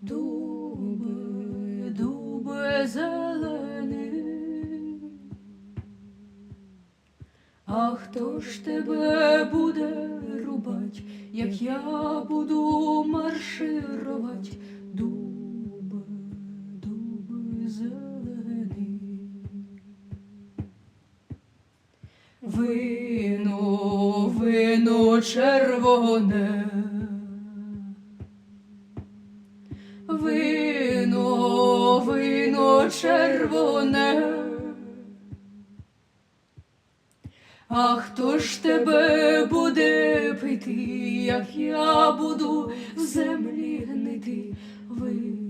Дуби, дуби зелений, а хто ж тебе буде рубать, як я буду маршировать? Дуби, дуби зелені. Вино, вино червоне. Вино, вино червоне. А хто ж тебе буде пити, як я буду в землі гнити? Вино,